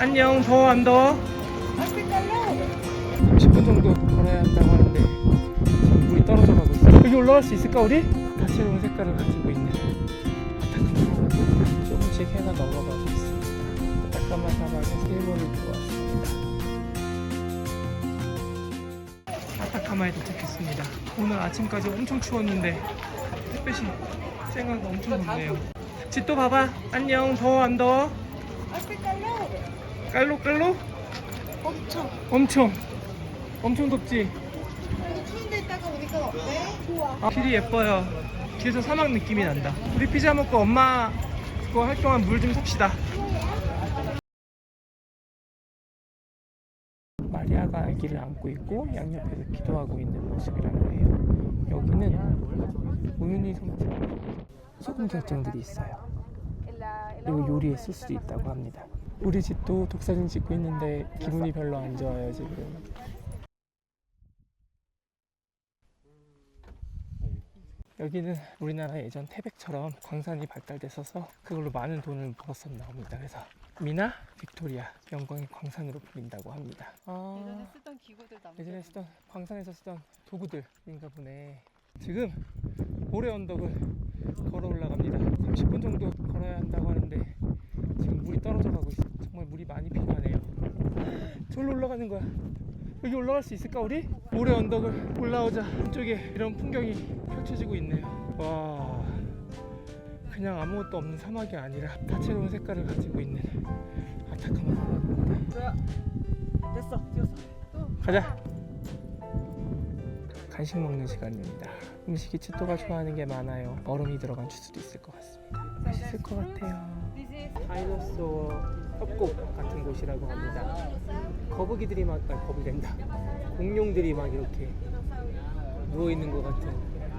안녕 더워 안 더워? 30분 정도 걸어야 한다고 하는데 물이 떨어져 가고. 있어 여기 올라갈 수 있을까 우리? 다채로운 색깔을 가지고 사막입니다. 조금씩 해가 넘어가고 있습니다. 따끔한 사막에서 일몰을 보러 왔습니다. 아타카마에 도착했습니다. 오늘 아침까지 엄청 추웠는데 햇빛이 쨍하고 엄청 덥네요. 집도 봐봐. 안녕 더워 안 더워? 깔로 깔로? 엄청. 엄청. 엄청 덥지? 추운데 있다가 오니까 어때? 좋아? 아, 길이 예뻐요. 뒤에서 사막 느낌이 난다. 우리 피자 먹고 엄마 그거 할 동안 물 좀 삽시다. 마리아가 아기를 안고 있고 양옆에서 기도하고 있는 모습이라고 해요. 여기는 우유니 섬처럼 소금 결정들이 있어요. 그리고 요리에 쓸 수도 있다고 합니다 우리 집도 독사진 찍고 있는데 기분이 별로 안 좋아요 지금 여기는 우리나라 예전 태백처럼 광산이 발달됐어서 그걸로 많은 돈을 벌었었나 봅니다. 그래서 미나 빅토리아 영광의 광산으로 불린다고 합니다. 아, 예전에 쓰던 기구들 남겨. 예전에 쓰던 광산에서 쓰던 도구들인가 보네. 지금 모래 언덕을 걸어 올라갑니다. 30분 정도 걸어야 한다고 하는데 지금 물이 떨어져 가고 있어. 정말 물이 많이 필요하네요. 저기로 올라가는 거야. 여기 올라갈 수 있을까 우리? 모래 언덕을 올라오자 이쪽에 이런 풍경이 펼쳐지고 있네요. 와 그냥 아무것도 없는 사막이 아니라 다채로운 색깔을 가지고 있는 아타카마 사막입니다. 됐어, 뛰었어. 가자. 간식 먹는 시간입니다. 음식이 치토가 좋아하는 게 많아요. 얼음이 들어간 주스도 있을 것 같습니다. 맛있을 것 같아요. 다이노소어 협곡 같은 곳이라고 합니다. 거북이들이 막 아니, 거북이 된다. 공룡들이 막 이렇게 누워 있는 것 같은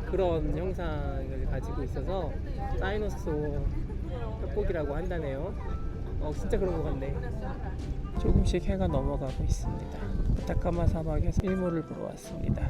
그런 형상을 가지고 있어서 다이노소어 협곡이라고 한다네요. 어 진짜 그런 것 같네. 조금씩 해가 넘어가고 있습니다. 타카마 사막에서 일몰을 보러 왔습니다.